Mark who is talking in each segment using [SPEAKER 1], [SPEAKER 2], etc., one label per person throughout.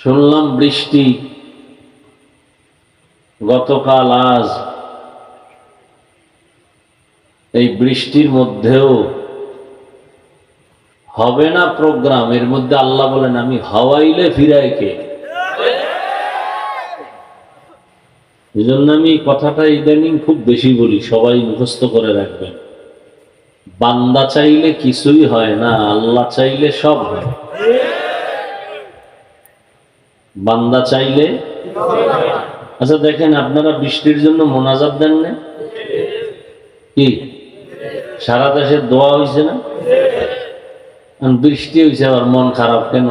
[SPEAKER 1] শুনলাম বৃষ্টি। গতকাল আজ এই বৃষ্টির মধ্যেও হবে না প্রোগ্রাম, এর মধ্যে আল্লাহ বলেন, আমি হাওয়াইলে ফিরাই কে? এই জন্য আমি কথাটা ইদানিং খুব বেশি বলি, সবাই মুখস্থ করে রাখবেন। বান্দা চাইলে কিছুই হয় না, আল্লাহ চাইলে সব হয়। বান্দা চাইলে? আচ্ছা দেখেন, আপনারা বৃষ্টির জন্য মোনাজাত দেন না? কি? সারা দেশে দোয়া হয়েছে না? বৃষ্টি হয়েছে আবার মন খারাপ কেন?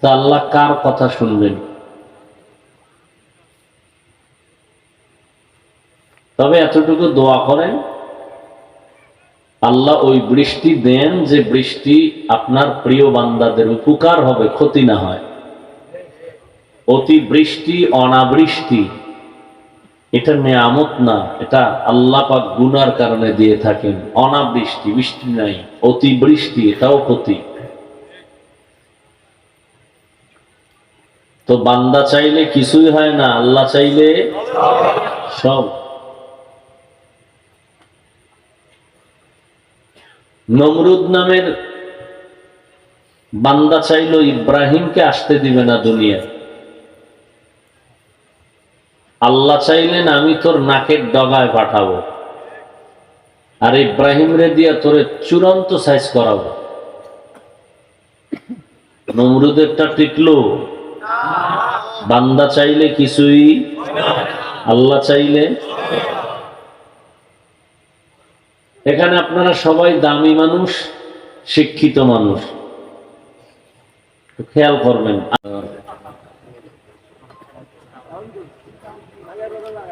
[SPEAKER 1] তা আল্লাহ কার কথা শুনবেন? তবে এতটুকু দোয়া করেন, আল্লাহ ওই বৃষ্টি দেন যে বৃষ্টি আপনার প্রিয় বান্দাদের উপকার হবে, ক্ষতি না হয়। অতি বৃষ্টি অনাবৃষ্টি, এটা নেয়ামত না, এটা আল্লাহ পাক গুনার কারণে দিয়ে থাকেন। অনাবৃষ্টি, বৃষ্টি নাই, অতিবৃষ্টি, এটাও ক্ষতি। তো বান্দা চাইলে কিছুই হয় না, আল্লাহ চাইলে সব। নমরুদ নামের বান্দা চাইল ইব্রাহিমকে আসতে দিবে না দুনিয়া আল্লাহ চাইলেন আমি তোর নাকের ডগায় পাঠাবো। আর ইব্রাহিম রে দিয়া তোরে চূড়ান্ত সাইজ করাবো। নমরুদেরটা টিকলো। বান্দা চাইলে কিছুই, আল্লাহ চাইলে। এখানে আপনারা সবাই দামি মানুষ, শিক্ষিত মানুষ। খেয়াল করবেন।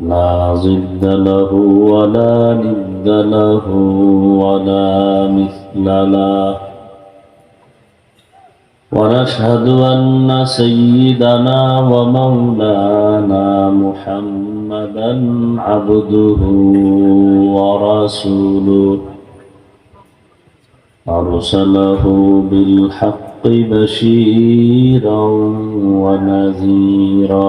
[SPEAKER 1] لا ضد له ولا ند له ولا مثل له. ونشهد أن سيدنا ومولانا محمدا عبده ورسوله. أرسله بالحق بشيرا ونذيرا.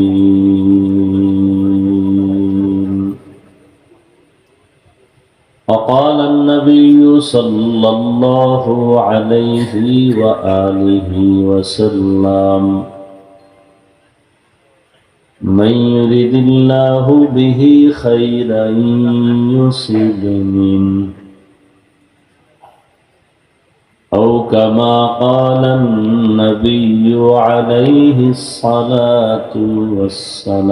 [SPEAKER 1] صلى الله عليه وآله وسلم. من يرد الله به خيرا يصب منه. أو كما قال النبي عليه الصلاة والسلام.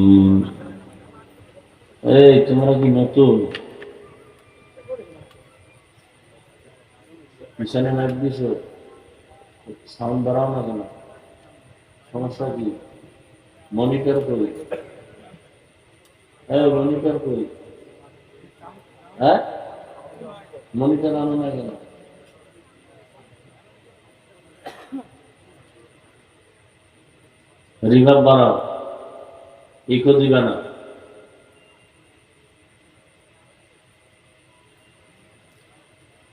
[SPEAKER 1] এই, তোমরা কি নতুন? পিছনে লাইট দিছো? সাউন্ড বাড়াও না কেন? সমস্যা কি? মনিটর করি। হ্যাঁ মনিটর করি। হ্যাঁ? মনিটর আনো না কেন? রিভার বাড়াও। ইকো দিবা না।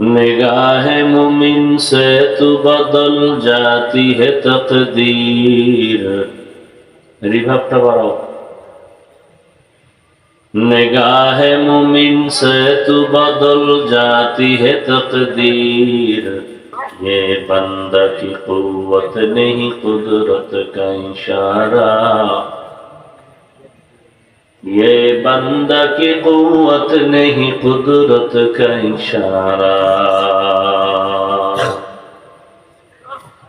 [SPEAKER 1] निगाह मुमिन से तू बदल जाती है तकदीर। रिभावটা বাড়াও निगाह मुमिन से तू बदल जाती है तकदीर। ये बंदा की कुत नहीं, कुदरत का इशारा। یہ بندہ کی قوت نہیں قدرت کا اشارہ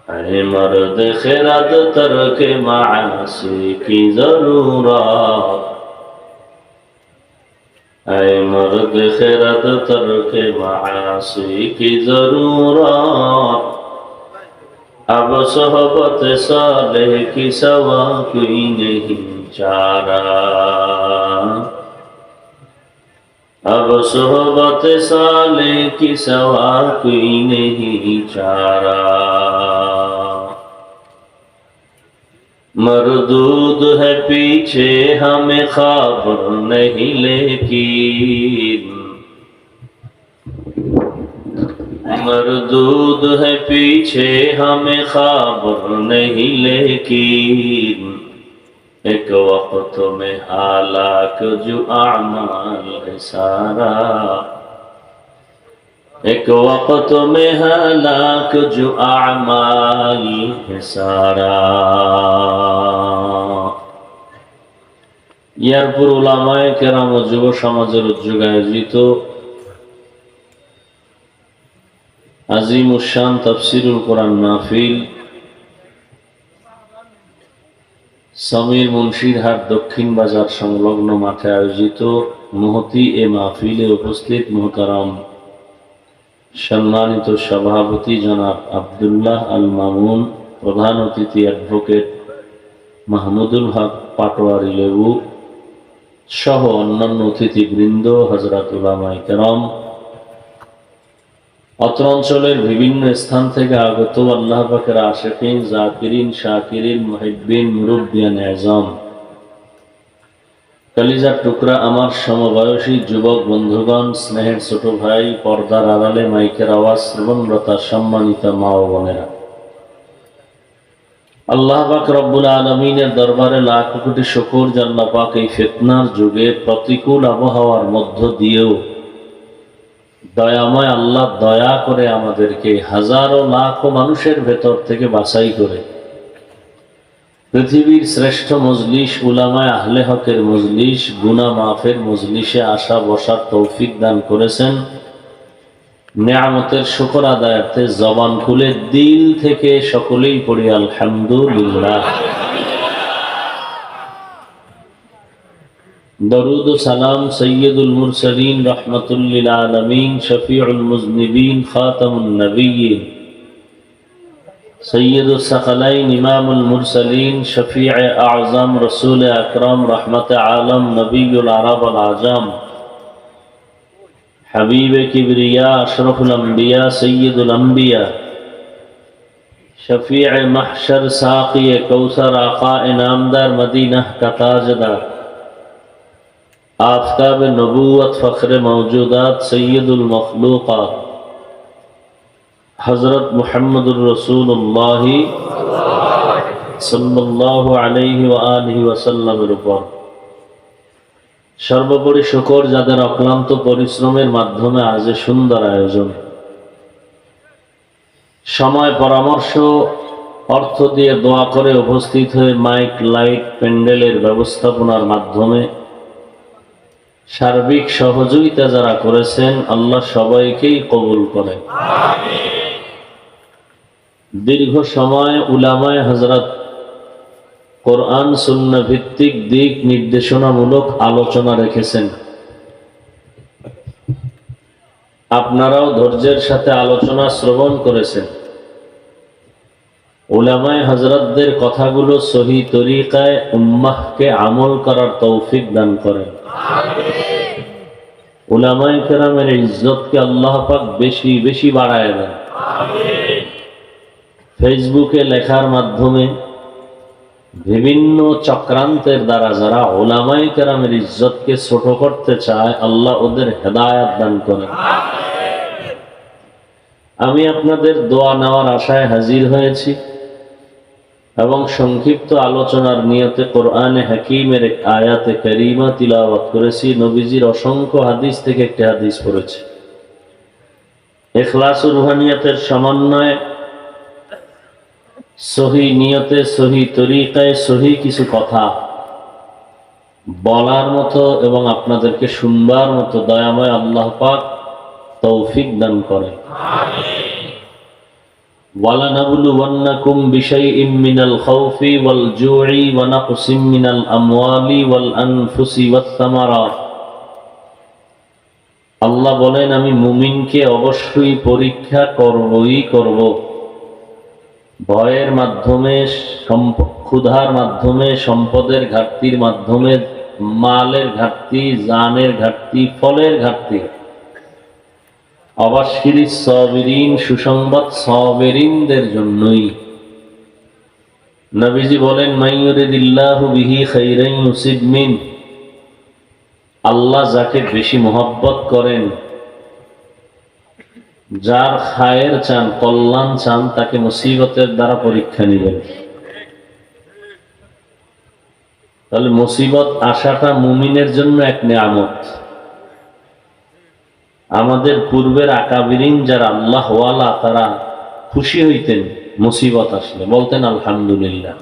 [SPEAKER 1] اے مرد خیرات ترک معاصی کی ضرورت اے مرد خیرات ترک معاصی کی ضرورت اب صحبت صالح کی سوا کوئی نہیں चारा अब सोहबत साले की सवा कोई नहीं चारा। मरदूद है पीछे हमें खबर नहीं लेकिन। मरदूद है पीछे हमें खबर नहीं लेकिन। ایک وقت میں حالک جو اعمال ہے سارا ایک وقت میں حالک جو اعمال ہے سارا ইয়ারপুর ওলামায় কেরাম ও যুব সমাজের উদ্যোগে আয়োজিত আজিম উসান তাফসিরুল কোরআন মাহফিল সমীর মুন্সিরহাট দক্ষিণ বাজার সংলগ্ন মাঠে আয়োজিত মহতি এ মাহফিলে উপস্থিত মোহতারাম সম্মানিত সভাপতি জনাব আবদুল্লাহ আল মামুন প্রধান অতিথি অ্যাডভোকেট মাহমুদুল হক, পাটোয়ারি লেবু সহ অন্যান্য অতিথিবৃন্দ হজরত উলামাই কেরম অত্র অঞ্চলের বিভিন্ন স্থান থেকে আগত আল্লাহ পাকের আশেকিন, জাকিরিন, শাকিরিন মহিবিন মুরব্বিয়ান, এজম। কালিজার টুকরা আমার সমবয়সী যুবক বন্ধুগণ, স্নেহের ছোট ভাই, পর্দার আড়ালে মাইকের আওয়াজ শ্রবণরতা সম্মানিত মা ও বোনেরা। আল্লাহ পাক রব্বুল আলমিনের দরবারে লাখ কোটি শকুর জাল্লা পাক এই ফেতনার যুগে প্রতিকূল আবহাওয়ার মধ্য দিয়েও দয়াময় আল্লাহ দয়া করে আমাদেরকে হাজারো লাখো মানুষের ভেতর থেকে বাছাই করে। পৃথিবীর শ্রেষ্ঠ মজলিস, উলামায় আহলে হকের মজলিস, গুনা মাফের মজলিসে আসা বসার তৌফিক দান করেছেন। নেয়ামতের শুকর আদায়ার্থে জবান খুলে দিল থেকে সকলেই পড়ি আলহামদুলিল্লাহ। درود و سلام سید المرسلین رحمت للعالمین شفیع المذنبین خاتم النبیین. سید الثقلین امام المرسلین شفیع اعظم رسول اکرم رحمت عالم نبی العرب العجم. حبیب کبریا اشرف الانبیاء سید الانبیاء. شفیع محشر ساقی کوثر آقا انعامدار مدینہ کا تاجدار آفتاب نبوت فخر موجودات سيد المخلوقات হজরত মুহাম্মদুর রসুল্লাহ সাল্লাহ আলহি আলহি ওয়াসাল্লামের উপর সর্বোপরি শুকর যাদের অক্লান্ত পরিশ্রমের মাধ্যমে আজ এ সুন্দর আয়োজন সময় পরামর্শ অর্থ দিয়ে দোয়া করে উপস্থিত হয়ে মাইক লাইট প্যান্ডেলের ব্যবস্থাপনার মাধ্যমে সার্বিক সহযোগিতা যারা করেছেন, আল্লাহ সবাইকেই কবুল করেন দীর্ঘ সময় উলামায় হজরত কোরআন, সুন্ন ভিত্তিক দিক নির্দেশনামূলক আলোচনা রেখেছেন। আপনারাও ধৈর্যের সাথে আলোচনা শ্রবণ করেছেন। উলামায় হজরতদের কথাগুলো সহি তরিকায় উম্মাহকে আমল করার তৌফিক দান করেন। উলামায় কেরামের ইজ্জতকে আল্লাহ পাক বেশি বেশি বাড়ায় দেন। ফেসবুকে লেখার মাধ্যমে বিভিন্ন চক্রান্তের দ্বারা যারা ওলামাই কেরামের ইজ্জতকে ছোট করতে চায় আল্লাহ ওদের হেদায়াত দান করেন। আমি আপনাদের দোয়া নেওয়ার আশায় হাজির হয়েছি। এবং সংক্ষিপ্ত আলোচনার নিয়তে কোরআনে হাকিমের এক আয়াতে করিমা তিলাওয়াত করেছি, নবীজির অসংখ্য হাদিস থেকে একটি হাদিস পড়েছি। এখলাস রুহানিয়াতের সমন্বয়ে সহি নিয়তে, সহি তরিকায় সহি কিছু কথা বলার মতো এবং আপনাদেরকে শুনবার মতো দয়াময় আল্লাহ পাক তৌফিক দান করে ولنبلونكم بشيء من الخوف والجوع ونقص من الأموال والأنفس والثمرات আল্লাহ বলেন আমি মুমিনকে অবশ্যই পরীক্ষা করবই করব ভয়ের মাধ্যমে সম্প- ক্ষুধার মাধ্যমে সম্পদের ঘাটতির মাধ্যমে মালের ঘাটতি জানের ঘাটতি ফলের ঘাটতি সুসংবাদ সবেরিনদের জন্যই। নবীজি বলেন বিহি খাইরান ইউসিব মিন। আল্লাহ যাকে বেশি মোহব্বত করেন, যার খায়ের চান, কল্যাণ চান, তাকে মুসিবতের দ্বারা পরীক্ষা নেবেন। তাহলে মুসিবত আসাটা মুমিনের জন্য এক নিয়ামত। আমাদের পূর্বের আকাবিরিন যারা আল্লাহ ওয়ালা, তারা খুশি হইতেন, মুসিবত আসলে। বলতেন, আলহামদুলিল্লাহ।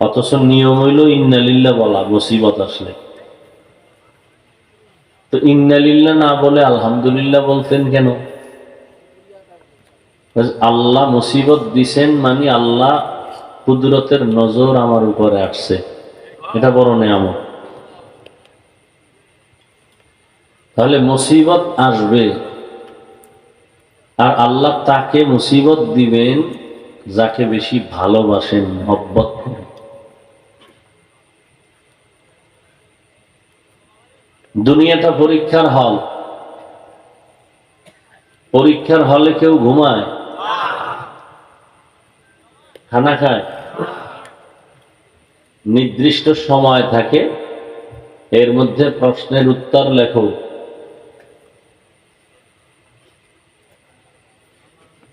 [SPEAKER 1] অথচ নিয়ম হইল, ইন্নালিল্লাহ বলা, মুসিবত আসলে। তো ইন্নালিল্লা না বলে আলহামদুলিল্লাহ বলতেন কেন? আল্লাহ মুসিবত দিছেন মানে আল্লাহ কুদরতের নজর আমার উপরে আসছে। এটা বড় নেয়ামত। তাহলে মুসিবত আসবে। আর আল্লাহ তাকে মুসিবত দিবেন, যাকে বেশি ভালোবাসেন, মহব্বত দুনিয়াটা পরীক্ষার হল। পরীক্ষার হলে কেউ ঘুমায়? খানা খায়? নির্দিষ্ট সময় থাকে, এর মধ্যে প্রশ্নের উত্তর লেখো।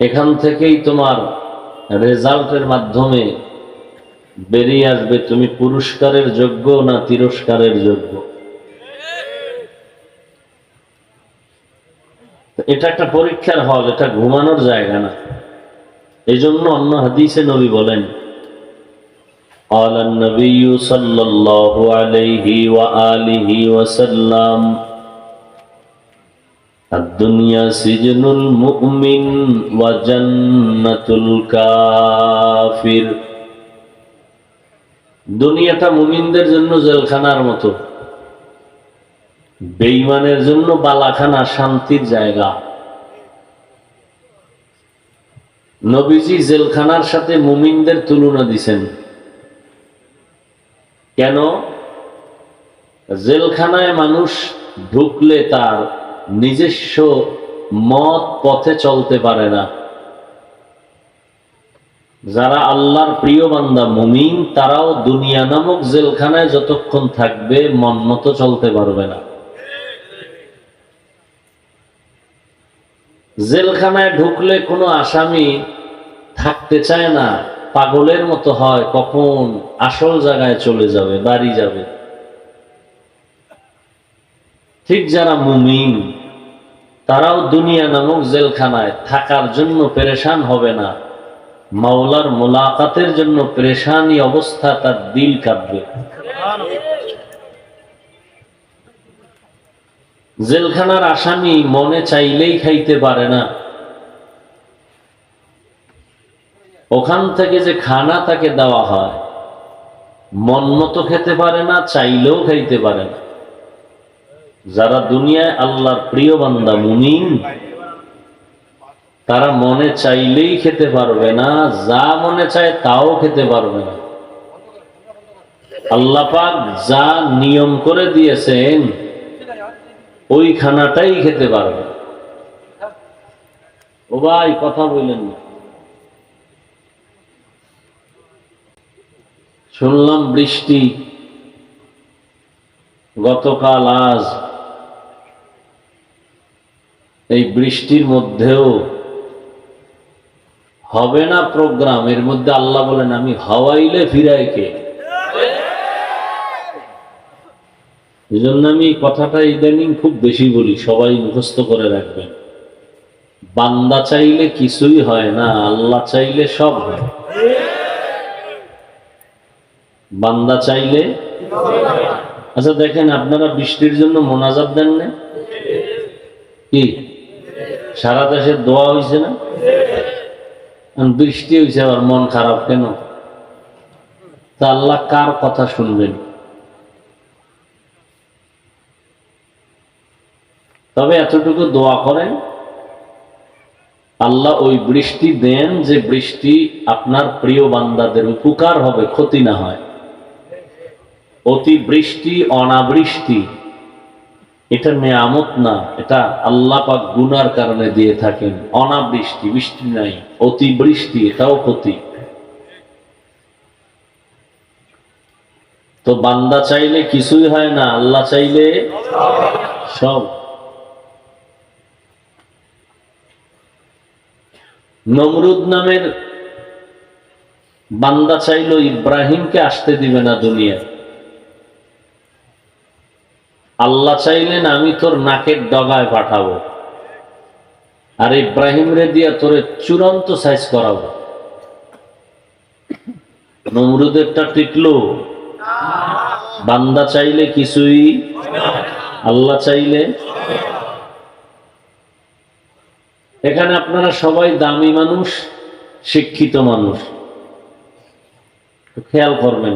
[SPEAKER 1] এখান থেকেই তোমার রেজাল্টের মাধ্যমে বেরিয়ে আসবে তুমি পুরস্কারের যোগ্য না তিরস্কারের যোগ্য তো এটা একটা পরীক্ষার হল এটা ঘুমানোর জায়গা না এই জন্য অন্য হাদিসে নবী বলেন قال النبي صلى الله عليه وآله وسلم الدنيا سجن المؤمن وجنة الكافر দুনিয়াটা মুমিনদের জন্য জেলখানার মতো বেইমানের জন্য বালাখানা শান্তির জায়গা নবীজি জেলখানার সাথে মুমিনদের তুলনা দিছেন কেন জেলখানায় মানুষ ঢুকলে তার নিজস্ব মত পথে চলতে পারে না। যারা আল্লাহর প্রিয় বান্দা মুমিন, তারাও দুনিয়া নামক জেলখানায় যতক্ষণ থাকবে মন মতো চলতে পারবে না। জেলখানায় ঢুকলে কোনো আসামি থাকতে চায় না, পাগলের মতো হয়, কখন আসল জায়গায় চলে যাবে, বাড়ি যাবে। ঠিক যারা মুমিন তারাও দুনিয়া নামক জেলখানায় থাকার জন্য পেরেশান হবে না। মাওলার মোলাকাতের জন্য পেরেশানি অবস্থা তার দিল কাঁপবে। জেলখানার আসামি মনে চাইলেই খাইতে পারে না। ওখান থেকে যে খানা তাকে দেওয়া হয়, মন মতো খেতে পারে না, চাইলেও খাইতে পারে না। যারা দুনিয়ায় আল্লাহর প্রিয় বান্দা মুমিন, তারা মনে চাইলেই খেতে পারবে না, যা মনে চায় তাও খেতে পারবে না। আল্লাহ পাক যা নিয়ম করে দিয়েছেন ওই খানাটাই খেতে পারবে। ও ভাই, কথা বললেন শুনলাম বৃষ্টি, গতকাল আজ এই বৃষ্টির মধ্যেও হবে না প্রোগ্রাম। এর মধ্যে আল্লাহ বলেন, আমি হাওয়াইলে ফিরাই কে? জন্য আমি কথাটা ইদানিং খুব বেশি বলি, সবাই মুখস্থ করে রাখবেন। বান্দা চাইলে কিছুই হয় না, আল্লাহ চাইলে সব হয়। বান্দা চাইলে আচ্ছা দেখেন, আপনারা বৃষ্টির জন্য মোনাজাত দেন না? কি? সারা দেশের দোয়া হয়েছে না? বৃষ্টি হয়েছে আবার মন খারাপ কেন? তা আল্লাহ কার কথা শুনবেন? তবে এতটুকু দোয়া করেন, আল্লাহ ওই বৃষ্টি দেন যে বৃষ্টি আপনার প্রিয় বান্দাদের উপকার হবে, ক্ষতি না হয়। অতি বৃষ্টি, অনাবৃষ্টি এটা নেয়ামত না, এটা আল্লাহ পাক গুনার কারণে দিয়ে থাকেন। অনাবৃষ্টি, বৃষ্টি নাই, অতি বৃষ্টি, এটাও ক্ষতি। তো বান্দা চাইলে কিছুই হয় না, আল্লাহ চাইলে সব। নমরুদ নামের বান্দা চাইলো ইব্রাহিমকে আসতে দিবে না দুনিয়ায়। আল্লাহ চাইলেন আমি তোর নাকের ডগায় পাঠাবো। আর ইব্রাহিম রে দিয়া তোরে চূড়ান্ত সাইজ করাবো। নমরুদেরটা টিকলো। বান্দা চাইলে কিছুই, আল্লাহ চাইলে। এখানে আপনারা সবাই দামি মানুষ, শিক্ষিত মানুষ। খেয়াল করবেন।